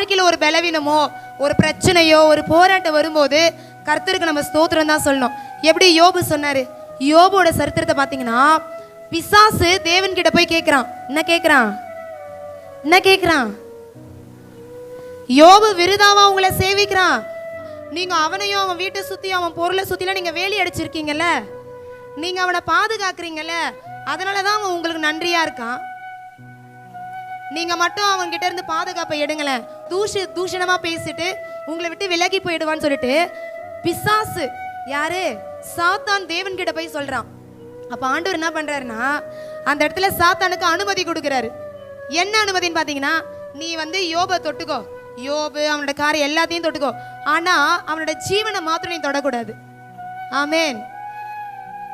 வாழ்க்கையில் ஒரு பலவீனமோ ஒரு பிரச்சனையோ ஒரு போராட்டம் வரும்போது கர்த்தருக்கு நம்ம ஸ்தோத்திரம் தான் சொல்லணும். எப்படி யோபு சொன்னார்? யோபோட சரித்திரத்தை பார்த்தீங்கன்னா பிசாசு தேவன்கிட்ட போய் கேட்குறான். என்ன கேட்குறான்? என்ன கேட்குறான்? யோபு விருதாவா உங்களை சேவிக்கிறான்? நீங்க அவனையும் அவன் வீட்டை சுத்தி அவன் பொருளை சுத்திலாம் நீங்க வேலி அடிச்சிருக்கீங்கல்ல? நீங்க அவனை பாதுகாக்கிறீங்கல்ல? அதனாலதான் அவன் உங்களுக்கு நன்றியா இருக்கான். நீங்க மட்டும் அவங்க கிட்ட இருந்து பாதுகாப்பை எடுங்களேன். தூஷி தூஷணமா பேசிட்டு உங்களை விட்டு விலகி போயிடுவான்னு சொல்லிட்டு பிசாசு யாரு? சாத்தான் தேவன் கிட்ட போய் சொல்றான். அப்ப ஆண்டவர் என்ன பண்றாருன்னா அந்த இடத்துல சாத்தானுக்கு அனுமதி கொடுக்குறாரு. என்ன அனுமதின்னு பாத்தீங்கன்னா நீ வந்து யோபை தொட்டுக்கோ. யோபு அவனோட காரை எல்லாத்தையும் தொட்டுக்கோ. ஆனா அவனோட ஜீவனை மாத்திரம் நீ தொடக்கூடாது. ஆமேன்.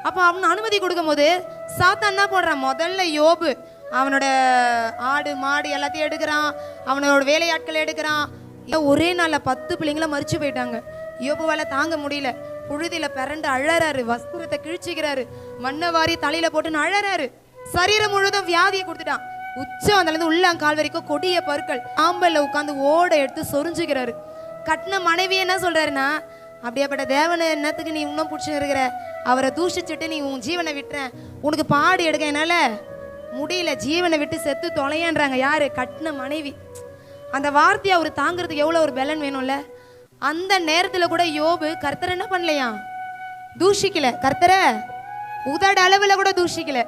அப்போ அவன் அனுமதி கொடுக்கும்போது சாத்தான் என்ன போடுறான் முதல்ல யோபு அவனோட ஆடு மாடு எல்லாத்தையும் எடுக்கிறான். அவனோட வேலையாட்களை எடுக்கிறான். ஏன் ஒரே நாளில் பத்து பிள்ளைங்கள மறிச்சு போயிட்டாங்க. யோபுவால தாங்க முடியல. புழுதியில் பிறண்டு அழறாரு. வஸ்திரத்தை கிழிச்சிக்கிறாரு. மண்ணை வாரி தலையில போட்டுன்னு அழறாரு சரீரம் முழுதும் வியாதியை கொடுத்துட்டான். உச்சம் அதுலேருந்து உள்ளாங்கால் வரைக்கும் கொடிய பற்கள். ஆம்பல்ல உட்காந்து ஓட எடுத்து சொரிஞ்சுக்கிறாரு. கட்டின மனைவி என்ன சொல்றாருன்னா அப்படியாப்பட்ட தேவனை என்னத்துக்கு நீ இன்னும் பிடிச்சின்னு இருக்கிற? அவரை தூஷிச்சுட்டு நீ உன் ஜீவனை விட்டுற. உனக்கு பாடு எடுக்க என்னால முடியல ஜீவனை விட்டு செத்து தொலையன்றாங்க. யார்? கட்டின மனைவி. அந்த வார்த்தையை அவர் தாங்கிறதுக்கு எவ்வளோ ஒரு பலன் வேணும்ல? அந்த நேரத்தில் கூட யோபு கர்த்தர் என்ன பண்ணலையா தூஷிக்கல. கர்த்தரை உதட அளவில் கூட தூஷிக்கல.